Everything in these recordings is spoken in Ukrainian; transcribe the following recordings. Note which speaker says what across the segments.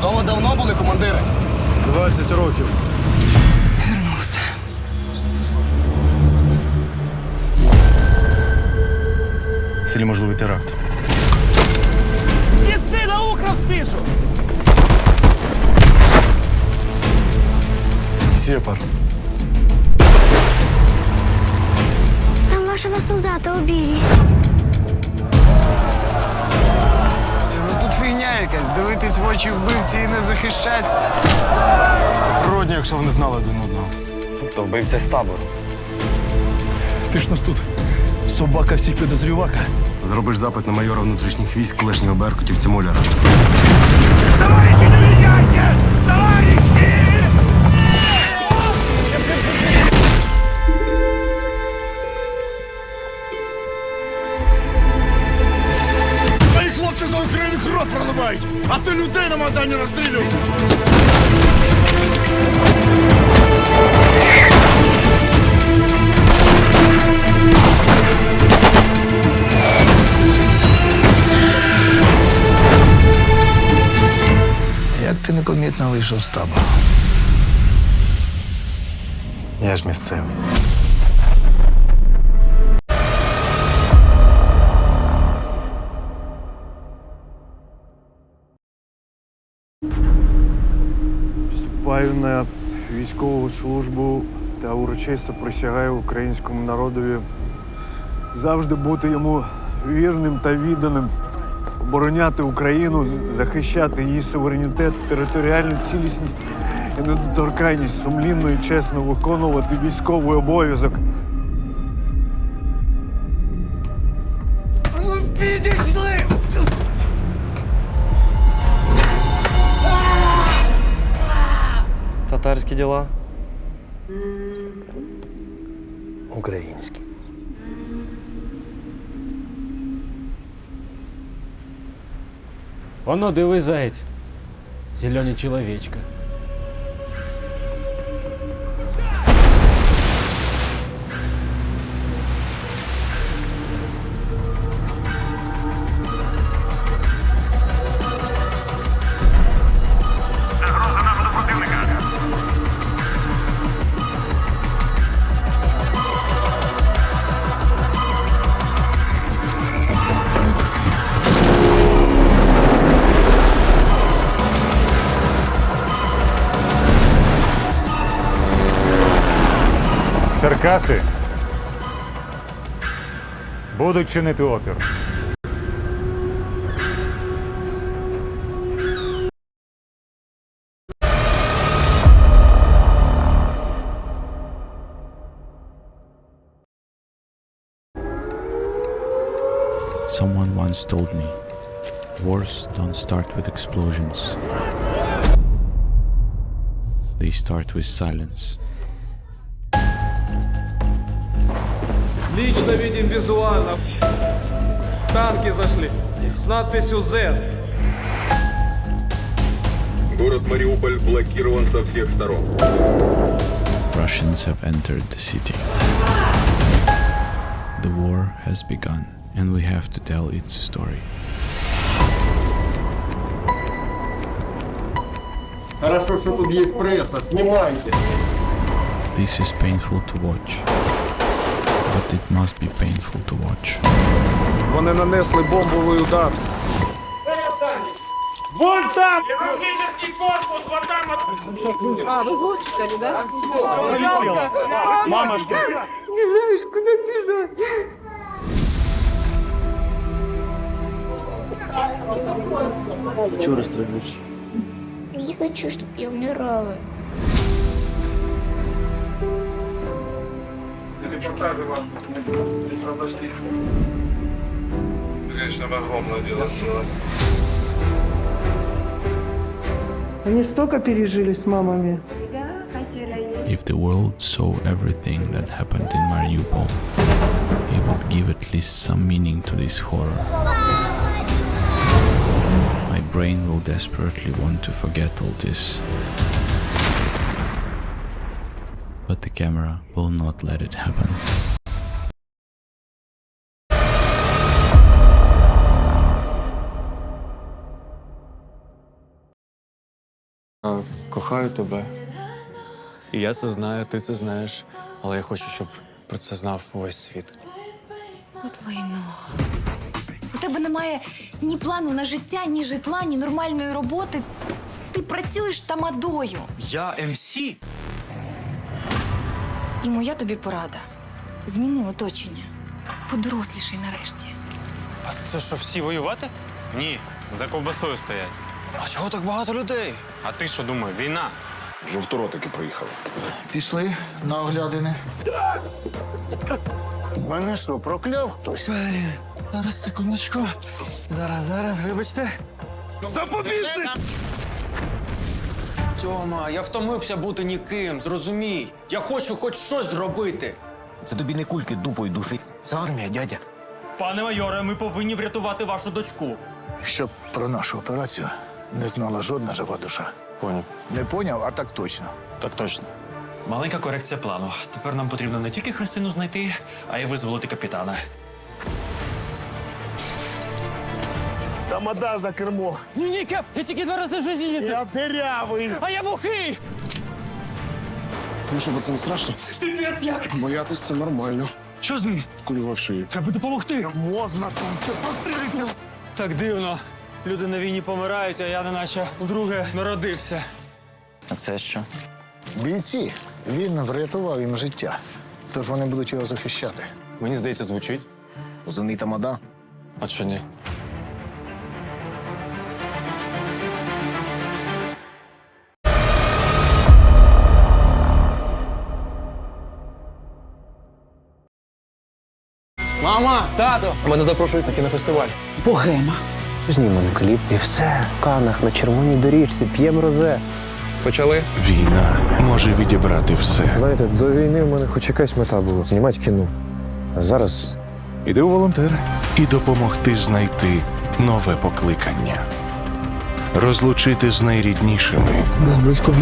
Speaker 1: Дома давно були командири.
Speaker 2: 20 років.
Speaker 3: Вернувся.
Speaker 2: В селі можливий теракт.
Speaker 4: Неси на ухо спишу!
Speaker 2: Сєпар.
Speaker 5: Там вашего солдата убили.
Speaker 6: Фігня якась, дивитись в очі вбивці і не захищатися.
Speaker 2: Це природньо, якщо вони знали один одного.
Speaker 1: Тобто вбивця з табору.
Speaker 2: Ти ж нас тут. Собака всіх підозрювака.
Speaker 7: Зробиш запит на майора внутрішніх військ колишнього беркутівця Моляра.
Speaker 4: Товарищи, не въезжайте!
Speaker 2: Ти людей на Майдані розстрілював.
Speaker 6: Як ти непомітно вийшов з табору?
Speaker 7: Я ж місцевий.
Speaker 8: Вступаю на військову службу та урочисто присягаю українському народові завжди бути йому вірним та відданим, обороняти Україну, захищати її суверенітет, територіальну цілісність і недоторканність, сумлінно і чесно виконувати військовий обов'язок.
Speaker 1: Татарські діла.
Speaker 7: Український.
Speaker 9: Оно диви заєць. Зелений чоловічка.
Speaker 10: Черкаси будуть чинити опір.
Speaker 11: Someone once told me, wars don't start with explosions. They start with silence.
Speaker 4: Лично видим визуально. Танки зашли с надписью Z.
Speaker 12: Город Мариуполь блокирован со всех сторон.
Speaker 11: Russians have entered the city. The war has begun, and we have to tell its story.
Speaker 1: Хорошо, що тут є преса. Знімайте.
Speaker 11: This is painful to watch, but it must be painful to watch.
Speaker 4: Вони нанесли бомбовий удар. Вон там! Хирургический корпус, вот там!
Speaker 3: А, вы госпитале, да?
Speaker 4: Мама,
Speaker 3: Не знаешь, куда бежать.
Speaker 5: Не хочу, чтобы я умирала.
Speaker 4: репортажи ваши не разошлись. Конечно, огромное дело сделать.
Speaker 3: Они столько пережили с мамами.
Speaker 11: If the world saw everything that happened in Mariupol, it would give at least some meaning to this horror. My brain will desperately want to forget all this. But the camera will not let it happen.
Speaker 6: Кохаю тебе. І я це знаю, ти це знаєш. Але я хочу, щоб про це знав увесь світ.
Speaker 13: От лайно. У тебе немає ні плану на життя, ні житла, ні нормальної роботи. Ти працюєш тамадою.
Speaker 6: Я МС?
Speaker 13: І моя тобі порада. Зміни оточення. Подорослішай нарешті.
Speaker 6: А це що, всі воювати?
Speaker 14: Ні, за ковбасою стоять.
Speaker 6: А чого так багато людей?
Speaker 14: А ти що думаєш, війна?
Speaker 2: Жовторотики приїхали.
Speaker 15: Пішли на оглядини. Мене що, прокляв хтось?
Speaker 6: Зараз, секундочку. Зараз, зараз, вибачте.
Speaker 2: Запобігти!
Speaker 6: Тьома, я втомився бути ніким, зрозумій. Я хочу хоч щось зробити.
Speaker 16: Це тобі не кульки дупою душі. Це армія, дядя.
Speaker 9: Пане майоре, ми повинні врятувати вашу дочку.
Speaker 2: Щоб про нашу операцію не знала жодна жива душа.
Speaker 6: Поняв.
Speaker 2: Не поняв, а так точно.
Speaker 6: Так точно. Маленька корекція плану. Тепер нам потрібно не тільки Христину знайти, а й визволити капітана.
Speaker 2: Тамада за кермо.
Speaker 9: Ні, ні, Кеп, я тільки два рази в житті їздив.
Speaker 2: Я дирявий.
Speaker 9: А я бухий!
Speaker 2: Ну що, це не страшно?
Speaker 9: Піпець як!
Speaker 2: Боятись це нормально.
Speaker 9: Що з ним?
Speaker 2: Кульва в шиї.
Speaker 9: Треба допомогти.
Speaker 2: Можна там все пострілиться.
Speaker 9: Так дивно. Люди на війні помирають, а я неначе вдруге народився.
Speaker 6: А це що?
Speaker 2: Бійці. Він врятував їм життя. Тож вони будуть його захищати.
Speaker 6: Мені здається, звучить.
Speaker 16: Позивний тамада.
Speaker 6: А що ні?
Speaker 9: Тато!
Speaker 1: Мене запрошують на кінофестиваль.
Speaker 17: Богема.
Speaker 1: Знімемо кліп і все. В канах на червоній доріжці, п'ємо розе. Почали?
Speaker 12: Війна може відібрати все.
Speaker 1: Знаєте, до війни в мене хоч якась мета була знімати кіно. А зараз
Speaker 12: Іди у волонтери. І допомогти знайти нове покликання. Розлучити з найріднішими.
Speaker 1: десь близько.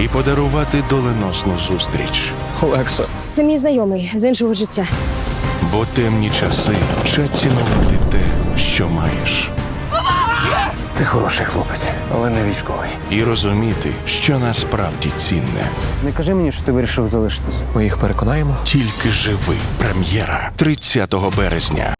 Speaker 12: І подарувати доленосну зустріч.
Speaker 1: Олекса.
Speaker 13: Це мій знайомий з іншого життя.
Speaker 12: Бо темні часи вчать цінувати те, що маєш.
Speaker 1: Ти хороший хлопець, але не військовий.
Speaker 12: І розуміти, що насправді цінне.
Speaker 1: Не кажи мені, що ти вирішив залишитися. Ми їх переконаємо.
Speaker 12: Тільки живи. Прем'єра 30 березня.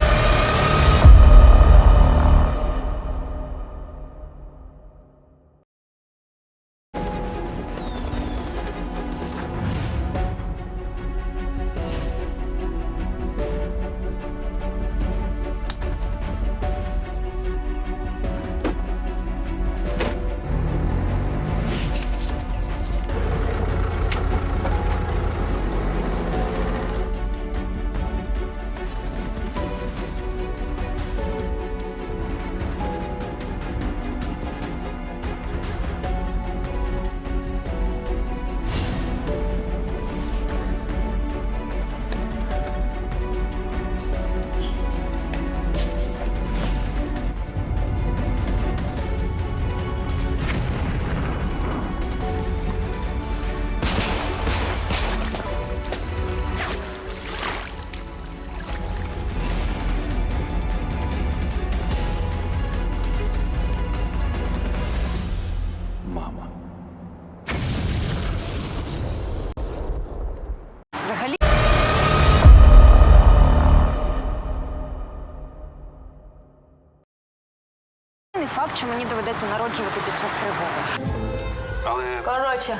Speaker 13: Не факт, що мені доведеться народжувати під час тривоги. Коротше,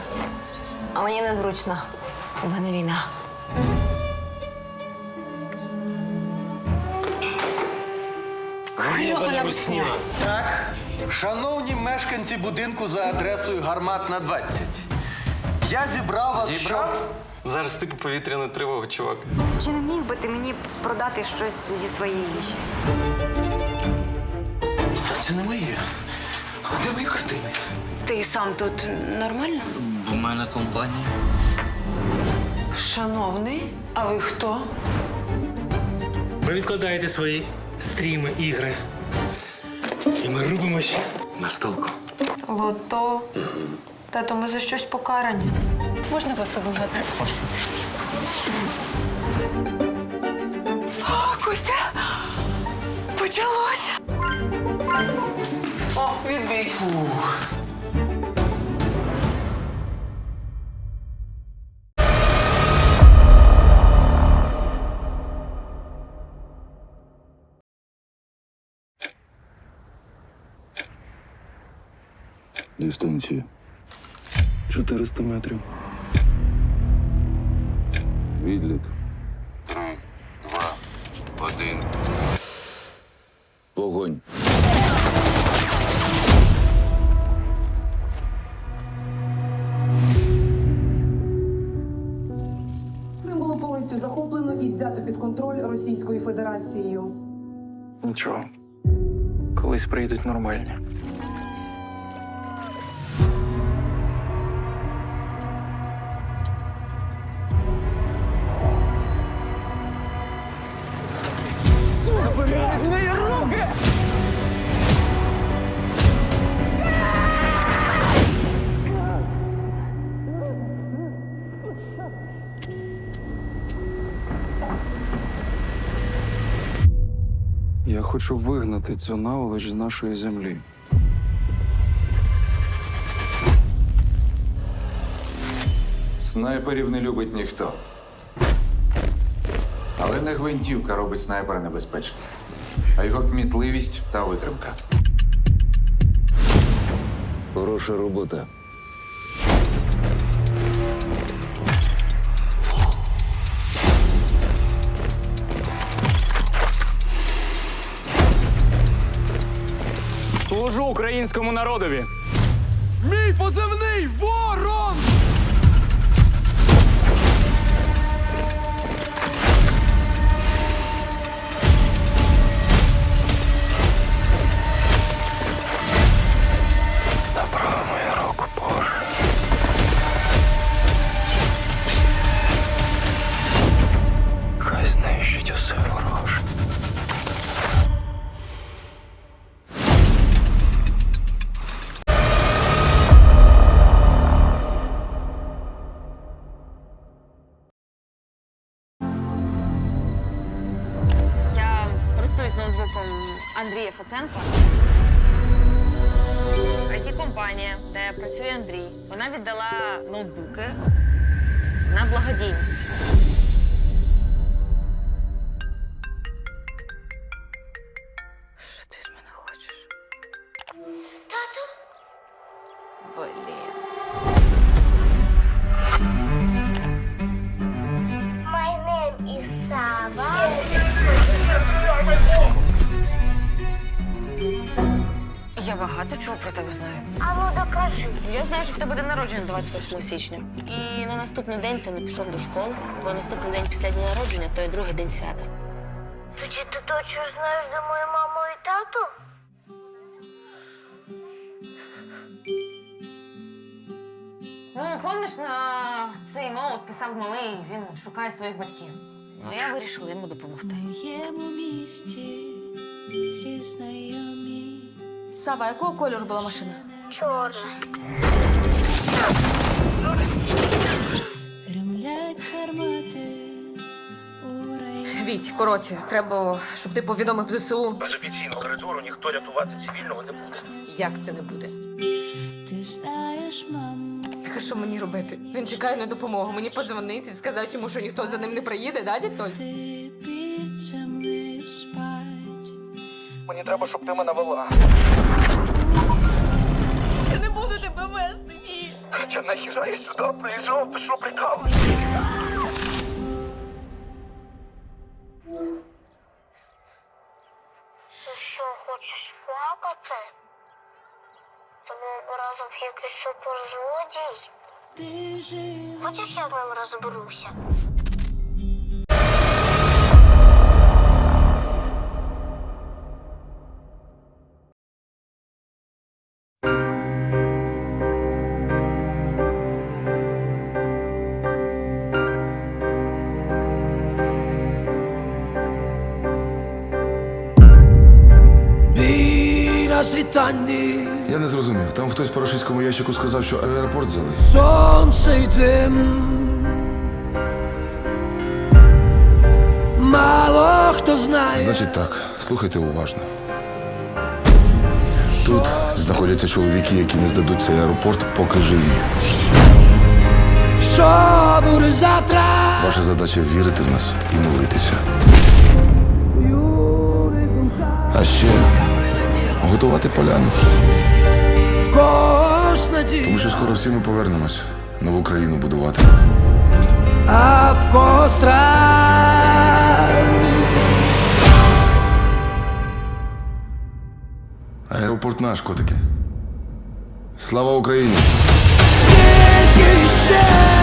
Speaker 13: а мені незручно. У мене війна. Гребана русня.
Speaker 6: Шановні мешканці будинку за адресою Гарматна 20. Я зібрав вас, щоб...
Speaker 14: Зараз типу повітряна тривога, чувак.
Speaker 13: Чи не міг би ти мені продати щось зі своєї їжі?
Speaker 2: Це не моє. А де мої картини?
Speaker 13: Ти сам тут нормально?
Speaker 9: У мене компанія.
Speaker 17: Шановний, а ви хто?
Speaker 9: Ви відкладаєте свої стріми, ігри. І ми рубимось на столку.
Speaker 17: Лото. Тато, ми за щось покарані. Можна вас обігати? О, Костя! Почалося! О, відбій. Фух.
Speaker 18: Дистанція. 400 метрів. Відлік. Три, два, один. Вогонь.
Speaker 19: Федерацією.
Speaker 7: Нічого. Колись прийдуть нормальні.
Speaker 18: Хочу вигнати цю наволоч з нашої землі.
Speaker 20: Снайперів не любить ніхто. Але не гвинтівка робить снайпера небезпечним, а його кмітливість та витримка.
Speaker 18: Хороша робота.
Speaker 21: Служу українському народові.
Speaker 8: Мій позивний ворон!
Speaker 5: Користуюсь ноутбуком Андрія Фаценка. it компанія де працює Андрій, вона віддала ноутбуки на благодійність. Багато чого про тебе знаю.
Speaker 3: А ну докажи.
Speaker 5: Я знаю, що в тебе день народження 28 січня. І на наступний день ти не пішов до школи, бо наступний день після дня народження то є другий день свята.
Speaker 3: Тоді ти точно знаєш, де мою маму і тату?
Speaker 5: Ну, помниш, на цей ноут писав малий, він шукає своїх батьків. Ну, я вирішила йому допомогти. Сава, якого кольору була машина?
Speaker 3: Чорна.
Speaker 19: Віть, коротше, треба, щоб ти повідомив ЗСУ.
Speaker 6: Без офіційного коридору ніхто рятувати цивільного не буде.
Speaker 19: Як це не буде? Так а що мені робити? Він чекає на допомогу. Мені подзвонити і сказати йому, що ніхто за ним не приїде, да, дядь Толь?
Speaker 6: Мені треба, щоб ти мене вела.
Speaker 19: Я не буду тебе вести, ні.
Speaker 6: Я нахіра я сюди приїжджав, ти що прикалуєшся?
Speaker 3: Ти що, хочеш плакати? Тебе разом якийсь суперзлодій? Хочеш, я з ним розберуся?
Speaker 21: На
Speaker 22: Я не зрозумів. Там хтось по російському ящику сказав, що аеропорт взяли.
Speaker 21: сонце й дим. Мало хто знає.
Speaker 22: Значить так, слухайте уважно. Тут знаходяться чоловіки, які не здадуть цей аеропорт, поки живі.
Speaker 21: Що буде завтра?
Speaker 22: Ваша задача вірити в нас і молитися. А ще готувати поляну. Тому що скоро всі ми повернемось нову країну будувати.
Speaker 21: А в кого страх?
Speaker 22: Аеропорт наш, котики. Слава Україні!
Speaker 21: Скільки ще